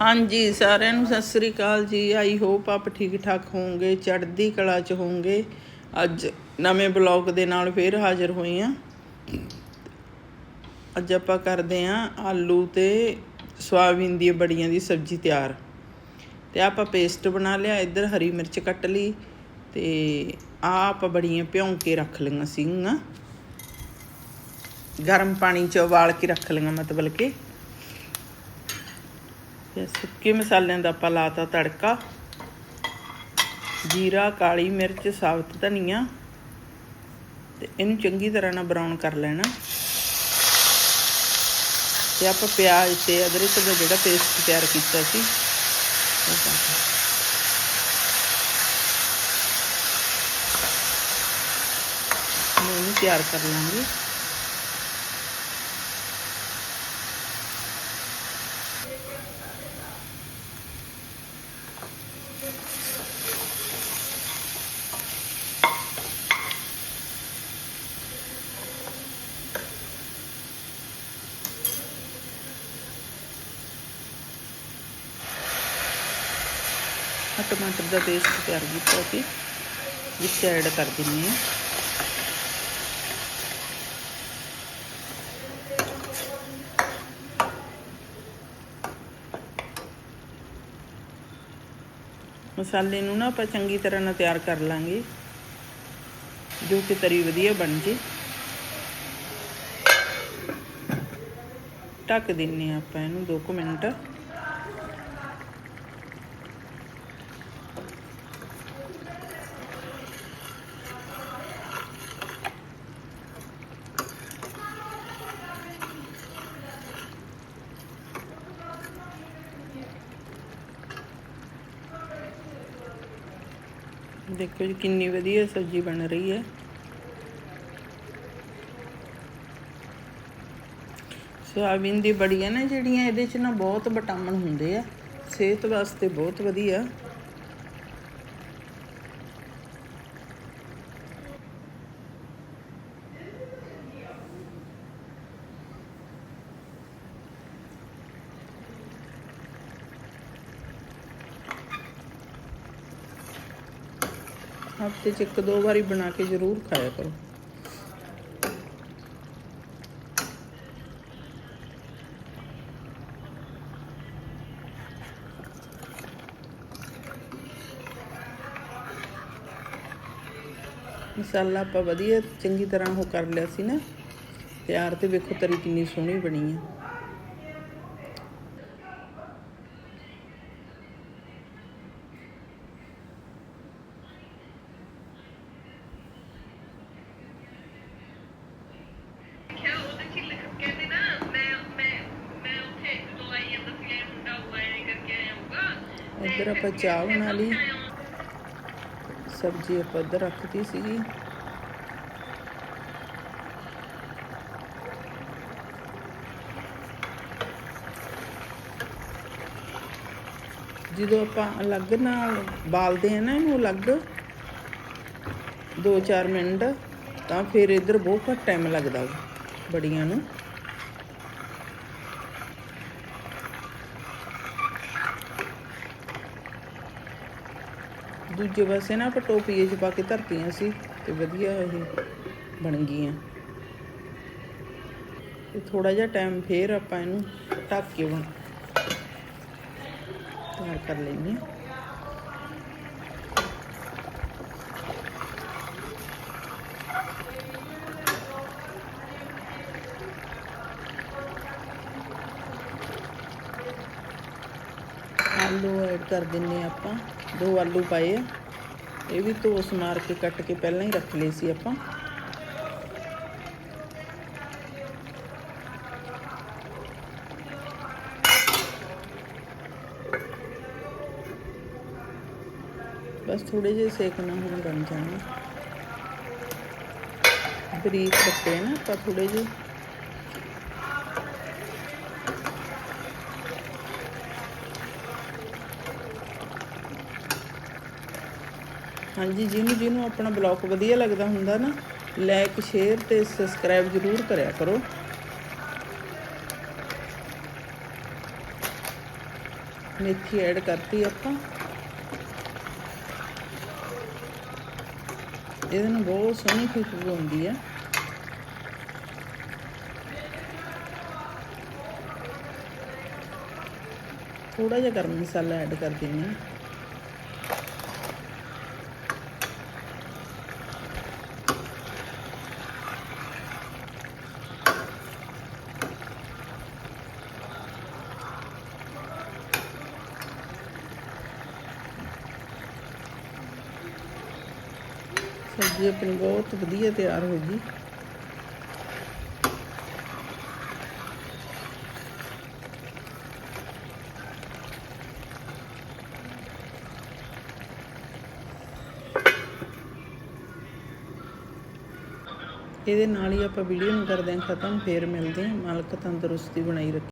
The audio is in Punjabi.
ਹਾਂਜੀ, ਸਾਰਿਆਂ ਨੂੰ ਸਤਿ ਸ੍ਰੀ ਅਕਾਲ ਜੀ। ਆਈ ਹੋਪ ਆਪ ਠੀਕ ਠਾਕ ਹੋਵੋਗੇ, ਚੜ੍ਹਦੀ ਕਲਾ ਚ ਹੋਵੋਗੇ। ਅੱਜ ਨਵੇਂ ਬਲੌਗ ਦੇ ਨਾਲ ਫੇਰ ਹਾਜ਼ਰ ਹੋਏ ਆ। ਅੱਜ ਆਪਾਂ ਕਰਦੇ ਆ ਆਲੂ ਤੇ ਸੋਆਬੀਨ ਦੀ ਬੜੀਆਂ ਦੀ ਸਬਜ਼ੀ ਤਿਆਰ। ਤੇ ਆਪਾਂ ਪੇਸਟ ਬਣਾ ਲਿਆ, ਇੱਧਰ ਹਰੀ ਮਿਰਚ ਕੱਟ ਲਈ ਤੇ ਆ ਆਪਾਂ ਬੜੀਆਂ ਭਿਉਂ ਕੇ ਰੱਖ ਲਈਆਂ ਸੀਗੀਆਂ। ਗਰਮ ਪਾਣੀ ਚ ਉਬਾਲ ਕੇ ਰੱਖ ਲਈਆਂ ਮਤਲਬ ਕਿ। ਤੇ ਸੁੱਕੇ ਮਸਾਲਿਆਂ ਦਾ ਆਪਾਂ ਲਾਤਾ ਤੜਕਾ। ਜੀਰਾ, ਕਾਲੀ ਮਿਰਚ, ਸਾਬਤ ਧਨੀਆ ਤੇ ਇਹਨੂੰ ਚੰਗੀ ਤਰ੍ਹਾਂ ਨਾਲ ਬਰਾਊਨ ਕਰ ਲੈਣਾ। ਤੇ ਆਪਾਂ ਪਿਆਜ਼ ਤੇ ਅਦਰਕ ਦਾ ਜਿਹੜਾ ਪੇਸਟ ਤਿਆਰ ਕੀਤਾ ਸੀ, ਉਹ ਪਾ ਦਿੱਤਾ। ਇਹਨੂੰ ਤਿਆਰ ਕਰ ਲਾਂਗੇ। ਆਹ ਟਮਾਟਰ ਦਾ ਪੇਸਟ ਤਿਆਰ ਕੀਤਾ ਸੀ ਵਿੱਚ ਐਡ ਕਰ ਦਿੰਨੀ ਹਾਂ। ਮਸਾਲੇ ਨੂੰ ਨਾ ਆਪਾਂ ਚੰਗੀ ਤਰ੍ਹਾਂ ਨਾਲ ਤਿਆਰ ਕਰ ਲਾਂਗੇ, ਜੋ ਕਿ ਤਰੀ ਵਧੀਆ ਬਣ ਜੇ। ਢੱਕ ਦਿੰਨੇ ਆ ਆਪਾਂ ਇਹਨੂੰ 2 ਮਿੰਟ। ਦੇਖੋ ਜੀ, ਕਿੰਨੀ ਵਧੀਆ ਸਬਜ਼ੀ ਬਣ ਰਹੀ ਹੈ। ਸੋਆਬੀਨ ਦੀ ਬੜੀਆਂ ਨੇ ਜਿਹੜੀਆਂ, ਇਹਦੇ ਚ ਨਾ ਬਹੁਤ ਵਿਟਾਮਿਨ ਹੁੰਦੇ ਆ। ਸਿਹਤ ਵਾਸਤੇ ਬਹੁਤ ਵਧੀਆ। ਹਫ਼ਤੇ ਚ ਇੱਕ ਦੋ ਵਾਰੀ ਬਣਾ ਕੇ ਜ਼ਰੂਰ ਖਾਇਆ ਕਰੋ। ਮਸਾਲਾ ਆਪਾਂ ਵਧੀਆ ਚੰਗੀ ਤਰ੍ਹਾਂ ਉਹ ਕਰ ਲਿਆ ਸੀ ਨਾ। ਤਿਆਰ ਤੇ ਵੇਖੋ ਤਰੀ ਕਿੰਨੀ ਸੋਹਣੀ ਬਣੀ ਹੈ ਇੱਧਰ ਆਪਾਂ ਚਾਹ ਬਣਾ ਲਈ। ਸਬਜ਼ੀ ਆਪਾਂ ਇੱਧਰ ਰੱਖਤੀ ਸੀਗੀ। ਜਦੋਂ ਆਪਾਂ ਅਲੱਗ ਨਾਲ ਬਾਲਦੇ ਆ ਨਾ ਇਹਨੂੰ ਅਲੱਗ 2-4 ਮਿੰਟ, ਤਾਂ ਫਿਰ ਇੱਧਰ ਬਹੁਤ ਘੱਟ ਟਾਈਮ ਲੱਗਦਾ ਬੜੀਆਂ ਨੂੰ। ਦੂਜੇ ਪਾਸੇ ਨਾ ਆਪਾਂ ਟੋਪੀਏ 'ਚ ਪਾ ਕੇ ਧਰਤੀਆਂ ਸੀ ਤੇ ਵਧੀਆ ਇਹ ਬਣ ਗਈਆਂ। ਤੇ ਥੋੜਾ ਜਿਹਾ ਟਾਈਮ ਫੇਰ ਆਪਾਂ ਇਹਨੂੰ ਢੱਕ ਕੇ ਬਣ ਤਿਆਰ ਕਰ ਲੈਂਦੇ ਹਾਂ। ਆਲੂ ਐਡ ਕਰ ਦਿੰਨੇ ਹਾਂ ਆਪਾਂ ਦੋ ਆਲੂ ਪਾਏ ਆ ਇਹ ਵੀ ਧੋਸ ਮਾਰ ਕੇ ਕੱਟ ਕੇ ਪਹਿਲਾਂ ਹੀ ਰੱਖ ਲਏ ਸੀ ਆਪਾਂ ਬਸ ਥੋੜੇ ਜਿਹੇ ਸੇਕਣਾ ਹੁਣ ਬਣ ਜਾਣਾ ਬਰੀਕ ਕੱਟੇ ਨਾ ਆਪਾਂ ਥੋੜੇ ਜਿਹੇ ਹਾਂਜੀ, ਜਿਹਨੂੰ ਜਿਹਨੂੰ ਆਪਣਾ ਬਲੌਗ ਵਧੀਆ ਲੱਗਦਾ ਹੁੰਦਾ ਨਾ ਲਾਈਕ ਸ਼ੇਅਰ ਤੇ ਸਬਸਕ੍ਰਾਈਬ ਜ਼ਰੂਰ ਕਰਿਆ ਕਰੋ। ਮੇਥੀ ਐਡ ਕਰਤੀ ਆਪਾਂ। ਇਹਦੇ ਨਾਲ ਬਹੁਤ ਸੋਹਣੀ ਖੁਸ਼ਬੂ ਆਉਂਦੀ ਆ। ਥੋੜਾ ਜਿਹਾ ਗਰਮ ਮਸਾਲਾ ਐਡ ਕਰ ਦਿੰਦੇ ਹਾਂ ਸਬਜ਼ੀ ਆਪਣੀ ਬਹੁਤ ਵਧੀਆ ਤਿਆਰ ਹੋ ਗਈ। ਇਹਦੇ ਨਾਲ ਹੀ ਆਪਾਂ ਵੀਡੀਓ ਨੂੰ ਕਰਦੇ ਹਾਂ, ਖਤਮ, ਫੇਰ ਮਿਲਦੇ ਹਾਂ। ਮਾਲਕ ਤੰਦਰੁਸਤੀ ਬਣਾਈ ਰੱਖੇ।